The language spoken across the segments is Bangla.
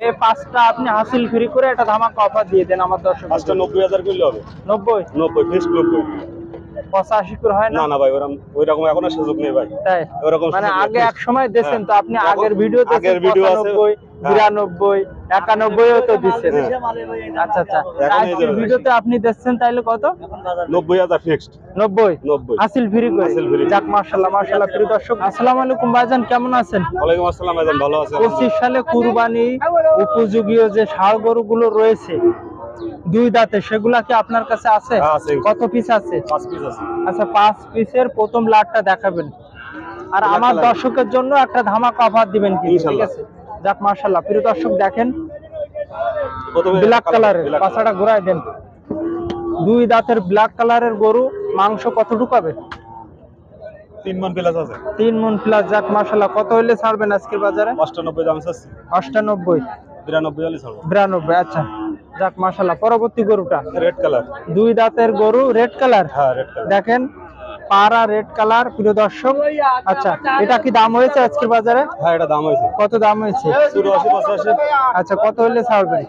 এই পাঁচটা আপনি হাসিল ফ্রি করে একটা ধামাকা অফার দিয়ে দেন আমার দর্শক পাঁচটা নব্বই হাজার করলে হবে? নব্বই? নব্বই ফিক্সড নব্বই। পঁচাশি করে হয় না? না ভাই ওরকম ওই রকম এখনও সুযোগ নেই ভাই। তাই? ওরকম মানে আগে এক সময় তো আপনি হ্যাঁ। আগের ভিডিও আগের ভিডিও আছে। বিরানব্বই তো দিচ্ছেন। আচ্ছা আচ্ছা। আজকের ভিডিওতে আপনি দিচ্ছেন তাইলে কত? নব্বই হাজার ফিক্সড নব্বই? নব্বই। হাসিল ফ্রি করে যাক মার্শাল্লাহ মার্শাল্লাহ প্রিয় দর্শক আসসালামু আলাইকুম ভাইজান কেমন আছেন? ওয়ালাইকুম আসসালাম একদম ভালো আছে পঁচিশ সালে কুরবানি উপযোগী যে ষাড় গরুগুলো রয়েছে দুই দাঁতে সেগুলা কি আপনার কাছে আছে? হ্যাঁ, কত পিস আছে? পাঁচ পিস আছে। আচ্ছা পাঁচ পিসের প্রথম লাটটা দেখাবেন। আর আমার দর্শকের জন্য একটা ধামাকা অফার দিবেন কি ঠিক আছে? যাক মার্শাল্লাহ প্রিয় দর্শক দেখেন ব্ল্যাক কালারের পাছাটা ঘুরাই দেন। দুই দাঁতের ব্ল্যাক কালারের গরু মাংস কতটুকু হবে তিন মন প্লাস আছে। তিন মন প্লাস যাক মার্শাল্লাহ কত হইলে ছাড়বেন আজকের বাজারে? অষ্টানব্বই দাম চাচ্ছি অষ্টানব্বই। বিরানব্বই হলে ছাড়বো। বিরানব্বই আচ্ছা। যাক মার্শাল্লাহ পরবর্তী গরুটা। রেড কালার দুই দাঁতের গরু রেড কালার হ্যাঁ রেড কালার দেখেন পাড়া রেড কালার প্রিয় দর্শক। আচ্ছা এটা কি দাম হয়েছে আজকের বাজারে? হ্যাঁ এটা দাম হয়েছে। কত দাম হয়েছে? আচ্ছা কত হলে ছাড়বেন?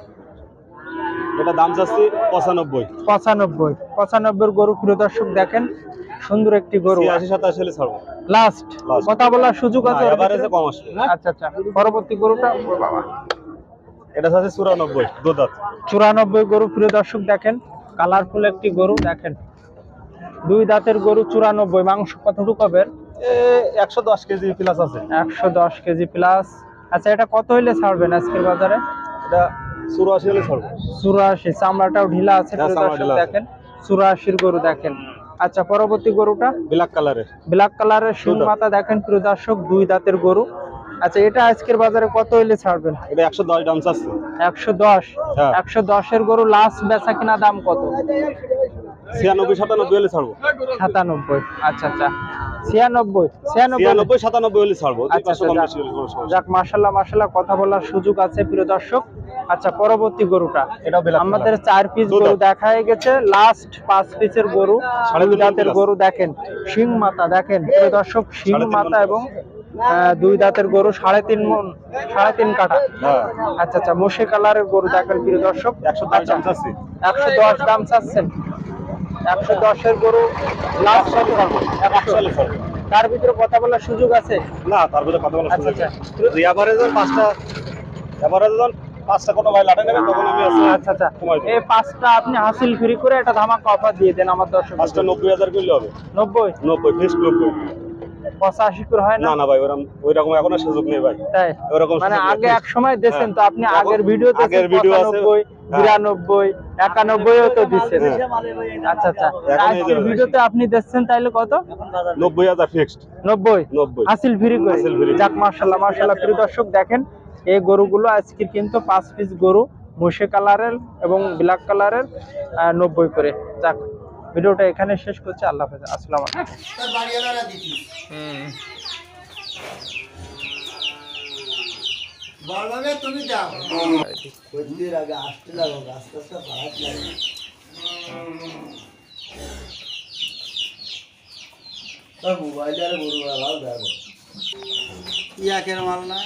এটা দাম চাচ্ছি পঁচানব্বই। পঁচানব্বই। পঁচানব্বই গরু প্রিয় দর্শক দেখেন সুন্দর একটি গরু। ছিয়াশি সাতাশি হলে ছাড়বো। লাস্ট কথা বলার সুযোগ আছে আচ্ছা আচ্ছা পরবর্তী গরুটা? বাবা এটা চুরানব্বই চুরানব্বই গরু প্রিয় দর্শক দেখেন কালারফুল একটি গরু দেখেন। দুই দাঁতের গরু চুরানব্বই মাংস কতটুকু হবে? একশো দশ কেজি প্লাস আছে। একশো দশ কেজি প্লাস আচ্ছা এটা কত হইলে ছাড়বেন আজকের বাজারে? এটা চুরাশি হলে ছাড়বো। চুরাশি চামড়াটাও ঢিলা আছে হ্যাঁ, ঢিলা আছে। দেখেন। চুরাশির গরু দেখেন। আচ্ছা পরবর্তী গরুটা? ব্ল্যাক কালারের ব্ল্যাক কালারের শিং মাথা দেখেন প্রিয় দর্শক দুই দাঁতের গরু। আচ্ছা এটা আজকের বাজারে কত হইলে ছাড়বেন? এটা একশো দশ দাম চাচ্ছি। একশো দশ? হ্যাঁ। একশো দশের গরু লাস্ট বেচা কিনা দাম কত? ছিয়ানব্বই সাতানব্বই হলে ছাড়বো। সাতানব্বই। আচ্ছা আচ্ছা। ছিয়ানব্বই ছিয়ানব্বই ছিয়ানব্বই সাতানব্বই হলে ছাড়বো। দুই আচ্ছা, পাঁচশো কম আচ্ছা, বেশি হলে কোনো সমস্যা যাক মার্শাল্লাহ মার্শাল্লাহ কথা বলার সুযোগ আছে প্রিয় দর্শক। আচ্ছা পরবর্তী গরুটা। আমাদের চার পিস গরু আছে। গেছে। লাস্ট পাঁচ পিসের গরু। সাড়ে দুই তিন মণ দাঁতের গরু দেখেন। শিং মাথা দেখেন। প্রিয় দর্শক শিং plus। এবং আহ, দুই দাঁতের গরু সাড়ে তিন মন সাড়ে তিন কাটা হ্যাঁ। আচ্ছা আচ্ছা মোশে কালারের গরু দেখেন প্রিয় দর্শক। একশো দশ দাম চাচ্ছি। একশো দশ দাম চাচ্ছেন। একশো দশের গরু লাস্ট একশো তার ভিতরে কথা বলার সুযোগ আছে? না তার ভিতরে কথা বলা আচ্ছা, সুযোগ আচ্ছা। এভারেজ পাঁচটা এভারেজ পাঁচটা কোনো ভাই লাটে নেবে তখন আমি আছে। আচ্ছা আচ্ছা। এই পাঁচটা আপনি হাসিল ফ্রি করে একটা ধামাকা অফার দিয়ে দেন আমার দর্শক পাঁচটা নব্বই হাজার করলে হবে। নব্বই? নব্বই নব্বই পঁচাশি করে হয় না? না না ভাই ওরকম ওই রকম এখনও সুযোগ নেই ভাই। তাই? ওরকম মানে আগে এক সময় তো আপনি আগের ভিডিও আগের ভিডিও আছে। বিরানব্বই একানব্বই তো দিচ্ছেন। আচ্ছা আচ্ছা। আজকের ভিডিওতে আপনি দিচ্ছেন তাইলে কত? নব্বই হাজার ফিক্সড নব্বই? হাসিল ফ্রি করে। যাক মার্শাল্লাহ মার্শাল্লাহ প্রিয় দর্শক দেখেন এই গরুগুলো আজকের কিন্তু পাঁচ পিস গরু মুশে কালারের এবং ব্ল্যাক কালারের আহ, নব্বই করে। যাক ভিডিওটা এখানে শেষ করছি। আল্লাহ হাফেজ। আসসালামু আলাইকুম। বলভাবে তুমি যাও। কদ্দির আগে আসতে লাগো আস্তে আস্তে বাড়াতে লাগে মোবাইল আর গরু বাবা দেখো ইয়াকের মাল না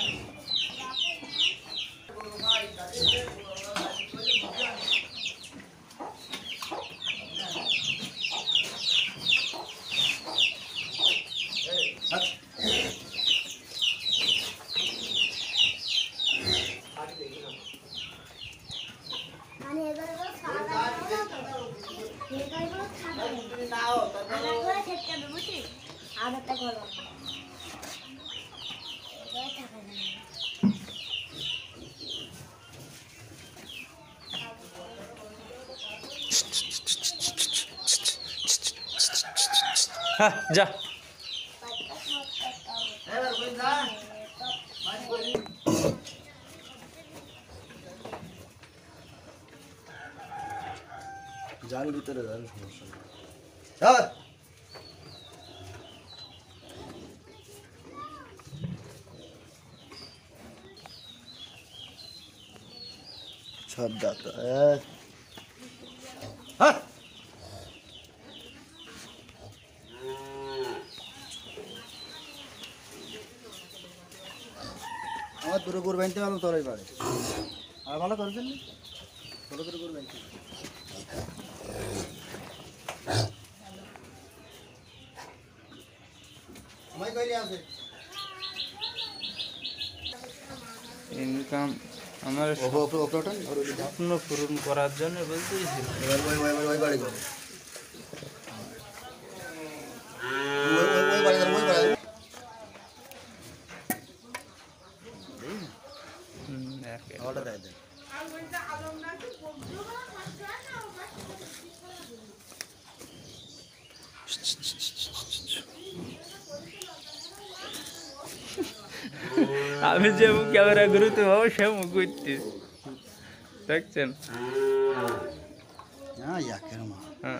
আলাদা করে হ্যাঁ যা। যান, ভিতরে যান, সমস্যা নেই। আমার দুটো করবেন বাইতে পারলাম তোরই পারে আর ভালো করেছেন ছোট করে বাইতে আমায় কইলি আছে ইনকাম আমার স্বপ্ন পূরণ করার জন্য বলতেছি আমি যে ক্যামেরা গুরুত্ব পাবো সে মুখ দেখছেন? হ্যাঁ।